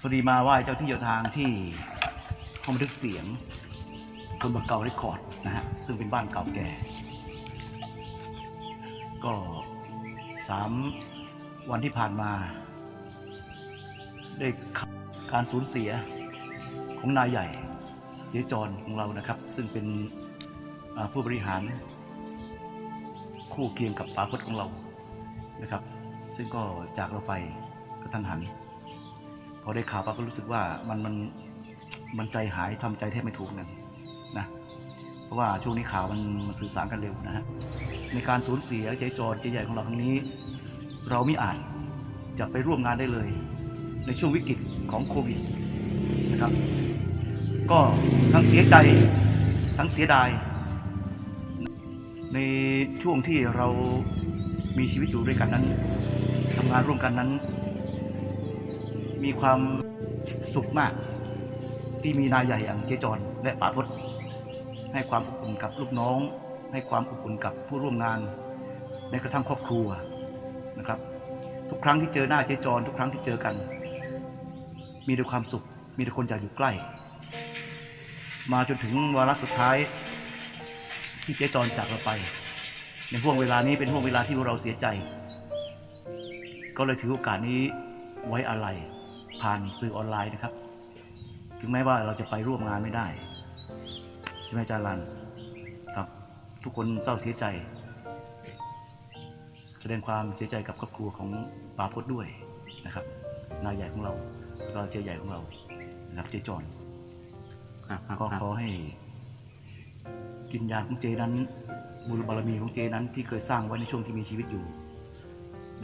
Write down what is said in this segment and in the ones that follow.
พอดีมาไหว้เจ้าที่เจ้าทางที่ห้องบันทึกเสียงคนบักเก่าเรคคอร์ดนะฮะซึ่งเป็นบ้านเก่าแก่ ก็สามวันที่ผ่านมาได้การสูญเสียของนายใหญ่เจ๊จรของเรานะครับ ซึ่งเป็นผู้บริหาร คู่เคียงกับป๋าพจน์ของเรานะครับ ซึ่งก็จากเราไปกระทันหัน พอได้ข่าวปั๊บก็รู้สึกว่ามันมันมันใจหายทำใจแทบไม่ถูกกันนะเพราะว่าช่วงนี้ข่าวมันมันสื่อสารกันเร็วนะฮะในการสูญเสียเจ๊จรเจ๊ใหญ่ของเราครั้งนี้ เราไม่อาจจะไปร่วมงานได้เลย ในช่วงวิกฤตของโควิดนะครับ ก็ทั้งเสียใจทั้งเสียดาย ในช่วงที่เรามีชีวิตอยู่ด้วยกันนั้นทำงานร่วมกันนั้น มีความสุขมาก ที่มีนายใหญ่อย่างเจจรและป๋าพศให้ความอบอุ่นกับลูกน้อง ให้ความอบอุ่นกับผู้ร่วมงานในกระทั่งครอบครัวนะครับ ทุกครั้งที่เจอหน้าเจจร ทุกครั้งที่เจอกัน มีแต่ความสุข มีแต่คนอยากอยู่ใกล้ มาจนถึงวาระสุดท้ายที่เจจรจากเราไป ในห่วงเวลานี้เป็นห่วงเวลาที่พวกเราเสียใจ ก็เลยถือโอกาสนี้ไว้อะไร ผ่านสื่อออนไลน์นะครับ ถึงแม้ว่าเราจะไปร่วมงานไม่ได้ใช่ไหมอาจารย์รันครับ ทุกคนเศร้าเสียใจ แสดงความเสียใจกับครอบครัวของปาพจน์ด้วยนะครับ นายใหญ่ของเราแล้วก็เจ๊ใหญ่ของเรานะครับเจ๊จอนครับครับก็ครับขอให้กินยาของเจนั้นบุญบารมีของเจนั้นที่เคยสร้างไว้ในช่วงที่มีชีวิตอยู่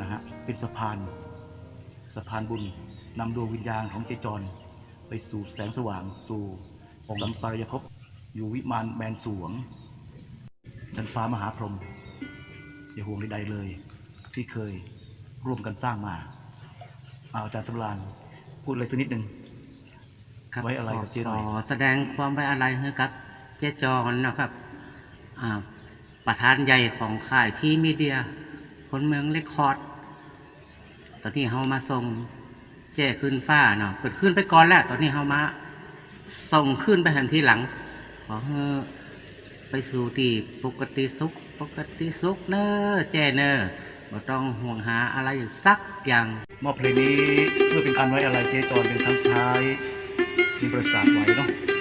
นะฮะเป็นสะพานสะพานบุญ นำดวงวิญญาณของเจจร ไปสู่แสงสว่างสู่สัมปรายภพอยู่วิมานแมนสวงจันฟ้ามหาพรหมอย่าห่วงใดๆเลย ที่เคยร่วมกันสร้างมาเอาอาจารย์สำรานพูดอะไรสักนิดหนึ่งครับไว้อะไรกับเจ๊หน่อยขอแสดงความไว้อะไรให้กับเจ๊จอนนะครับอ่าประธานใหญ่ของค่ายพีมีเดีย คนเมืองเรคคอร์ดตอนนี้เฮามาส่ง แก้ขึ้นฟ้าเนาะเกิดขึ้นไปก่อนแล้ว ตอนนี้เฮามา ส่งขึ้นไปทันทีหลัง ขอเฮอไปสู่ที่ปกติสุข ปกติสุขเนอะเจ้เนอะบ่ต้องห่วงหาอะไรสักอย่างมอบเพลงนี้เพื่อเป็นการไว้อะไรเจจรเป็นครั้งสุดท้ายมีประสาทไว้เนาะ